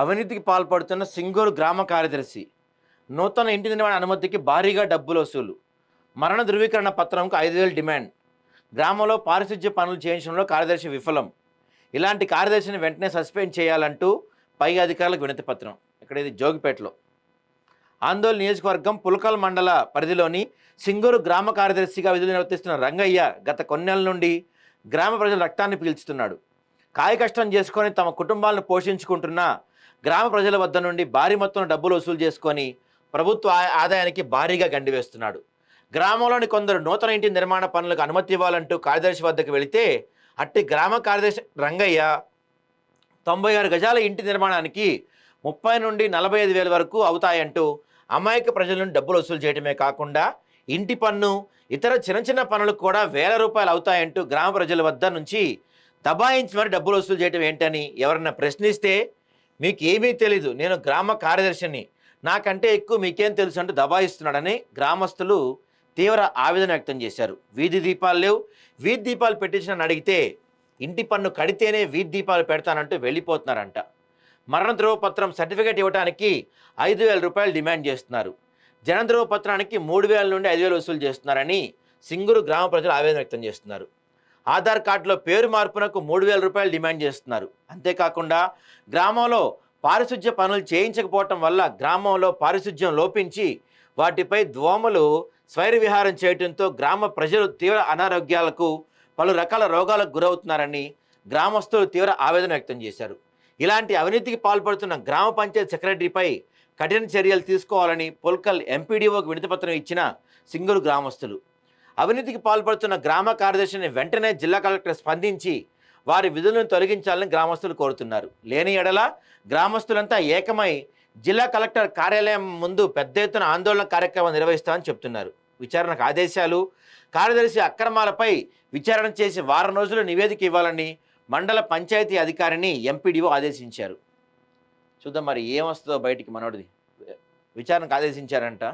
అవినీతికి పాల్పడుతున్న సింగూరు గ్రామ కార్యదర్శి. నూతన ఇంటి నిర్మాణ అనుమతికి భారీగా డబ్బులు వసూలు. మరణ ధృవీకరణ పత్రంకు ఐదు వేలు డిమాండ్. గ్రామంలో పారిశుధ్య పనులు చేయించడంలో కార్యదర్శి విఫలం. ఇలాంటి కార్యదర్శిని వెంటనే సస్పెండ్ చేయాలంటూ పై అధికారులకు వినతి పత్రం. ఇక్కడ ఇది జోగిపేటలో. ఆందోళన నియోజకవర్గం పులకల్ మండల పరిధిలోని సింగూరు గ్రామ కార్యదర్శిగా విధులు నిర్వర్తిస్తున్న రంగయ్య గత కొన్నేళ్ళ నుండి గ్రామ ప్రజల రక్తాన్ని పీల్చుతున్నాడు. కాయ కష్టం చేసుకొని తమ కుటుంబాలను పోషించుకుంటున్న గ్రామ ప్రజల వద్ద నుండి భారీ మొత్తంలో డబ్బులు వసూలు చేసుకొని ప్రభుత్వ ఆ- ఆదాయానికి భారీగా గండి వేస్తున్నాడు. గ్రామంలోని కొందరు నూతన ఇంటి నిర్మాణ పనులకు అనుమతి ఇవ్వాలంటూ కార్యదర్శి వద్దకు వెళితే అట్టి గ్రామ కార్యదర్శి రంగయ్య తొంభై ఆరు గజాల ఇంటి నిర్మాణానికి ముప్పై నుండి నలభై ఐదు వేల వరకు అవుతాయంటూ అమాయక ప్రజల నుండి డబ్బులు వసూలు చేయడమే కాకుండా ఇంటి పన్ను ఇతర చిన్న చిన్న పనులకు కూడా వేల రూపాయలు అవుతాయంటూ గ్రామ ప్రజల వద్ద నుంచి దబాయించి మరి డబ్బులు వసూలు చేయడం ఏంటని ఎవరన్నా ప్రశ్నిస్తే మీకు ఏమీ తెలీదు. నేను గ్రామ కార్యదర్శిని. నాకంటే ఎక్కువ మీకేం తెలుసు అంటూ దబాయిస్తున్నాడని గ్రామస్తులు తీవ్ర ఆవేదన వ్యక్తం చేశారు. వీధి దీపాలు లేవు. వీధి దీపాలు పెట్టించిన అడిగితే ఇంటి పన్ను కడితేనే వీధి దీపాలు పెడతానంటూ వెళ్ళిపోతున్నారంట. మరణ ధ్రువపత్రం సర్టిఫికేట్ ఇవ్వడానికి ఐదు వేల రూపాయలు డిమాండ్ చేస్తున్నారు. జన ధ్రువపత్రానికి మూడు వేల నుండి ఐదు వేలు వసూలు చేస్తున్నారని సింగూరు గ్రామ ప్రజలు ఆవేదన వ్యక్తం చేస్తున్నారు. ఆధార్ కార్డులో పేరు మార్పునకు మూడు వేల రూపాయలు డిమాండ్ చేస్తున్నారు. అంతేకాకుండా గ్రామంలో పారిశుధ్య పనులు చేయించకపోవటం వల్ల గ్రామంలో పారిశుధ్యం లోపించి వాటిపై దోమలు స్వైర విహారం చేయడంతో గ్రామ ప్రజలు తీవ్ర అనారోగ్యాలకు పలు రకాల రోగాలకు గురవుతున్నారని గ్రామస్తులు తీవ్ర ఆవేదన వ్యక్తం చేశారు. ఇలాంటి అవినీతికి పాల్పడుతున్న గ్రామ పంచాయత్ సెక్రటరీపై కఠిన చర్యలు తీసుకోవాలని పొల్కల్ ఎంపీడీఓకి వినతిపత్రం ఇచ్చిన సింగులు గ్రామస్తులు. అవినీతికి పాల్పడుతున్న గ్రామ కార్యదర్శిని వెంటనే జిల్లా కలెక్టర్ స్పందించి వారి విధులను తొలగించాలని గ్రామస్తులు కోరుతున్నారు. లేని ఎడల గ్రామస్తులంతా ఏకమై జిల్లా కలెక్టర్ కార్యాలయం ముందు పెద్ద ఎత్తున ఆందోళన కార్యక్రమం నిర్వహిస్తామని చెప్తున్నారు. విచారణకు ఆదేశాలు కార్యదర్శి అక్రమాలపై విచారణ చేసి వారం రోజులు నివేదిక ఇవ్వాలని మండల పంచాయతీ అధికారిని ఎంపీడీఓ ఆదేశించారు. చూద్దాం మరి ఏమొస్తుందో బయటికి మనోడిది. విచారణకు ఆదేశించారంట.